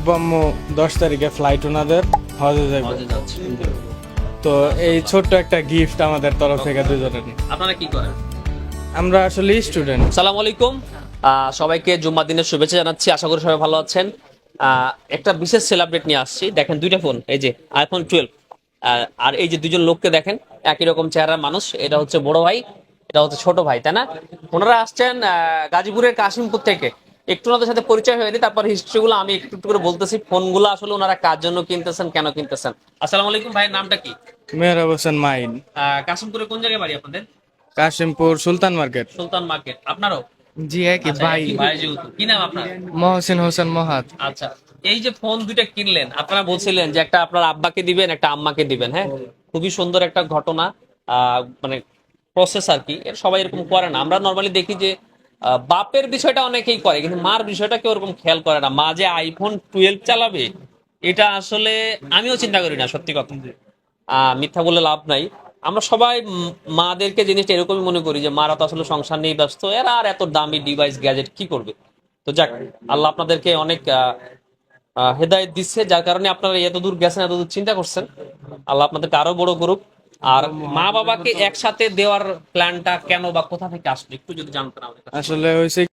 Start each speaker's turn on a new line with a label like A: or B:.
A: আব্বু আম্মু দশ তারিখে ফ্লাইট ওনাদের হজে যাবে তো এই ছোট্ট একটা গিফট আমাদের তরফ থেকে দুজনের।
B: আপনারা কি করেন?
A: আমরা আসলে স্টুডেন্ট
B: সালাম আলাইকুম। সবাইকে জুম্মা দিনের শুভেচ্ছা জানাচ্ছি। আশা করি সবাই ভালো আছেন। একটা বিশেষ সেলিব্রেট নিয়ে আসছি। দেখেন দুইটা ফোন এই যে আইফোন টুয়েলভ আর এই যে দুজন লোককে দেখেন একই রকম চেহারার মানুষ। এটা হচ্ছে বড় ভাই এটা হচ্ছে ছোট ভাই তাই না? ওনারা আসছেন গাজীপুরের কাশিমপুর থেকে। একটু ওনাদের সাথে পরিচয় হয়নি তারপর হিস্ট্রিগুলো আমি একটু একটু করে বলতেছি ফোনগুলো আসলে ওনারা কার জন্য কিনতেছেন কেন কিনতেছেন? আসসালামু আলাইকুম ভাই নামটা কি?
A: মেহরাব হোসেন মাইন।
B: আহ, কাশিমপুরে কোন জায়গায় বাড়ি আপনাদের?
A: কাশিমপুর সুলতান মার্কেট।
B: সুলতান মার্কেট। আপনারও?
A: জি একই
B: আচ্ছা, একই ভাই যেহেতু। কি নাম আপনার?
A: মহসিন হোসেন মহাত।
B: আচ্ছা এই যে ফোন দুইটা কিনলেন আপনারা বলছিলেন যে একটা আপনার আব্বাকে দিবেন একটা আম্মাকে দিবেন হ্যাঁ? খুবই সুন্দর একটা ঘটনা আহ, মানে প্রসেস আর কি এর সবাই এরকম করে না। আমরা নর্মালি দেখি যে বাপের বিষয়টা অনেকেই করে, কিন্তু মার বিষয়টা কেউ ওরকম খেয়াল করে না। মা যে আইফোন টুয়েলভ চালাবে, এটা আসলে আমিও চিন্তা করি না, সত্যি কথা। মিথ্যা বলে লাভ নাই। আমরা সবাই মাদেরকে জিনিসটা এরকমই মনে করি যে, মারা তো আসলে সংসার নিয়ে ব্যস্ত, এরা আর এত দামি ডিভাইস গ্যাজেট কি করবে? তো যাক, আল্লাহ আপনাদেরকে অনেক হেদায়েত দিচ্ছে, যার কারণে আপনারা এত দূর গেছেন এত দূর চিন্তা করছেন। আল্লাহ আপনাদেরকে আরও বড় করুক। আর মা বাবাকে একসাথে দেওয়ার প্ল্যানটা কেন বা কোথা থেকে আসলো একটু যদি জানতেন আমাদের।
A: আসলে হয়েছে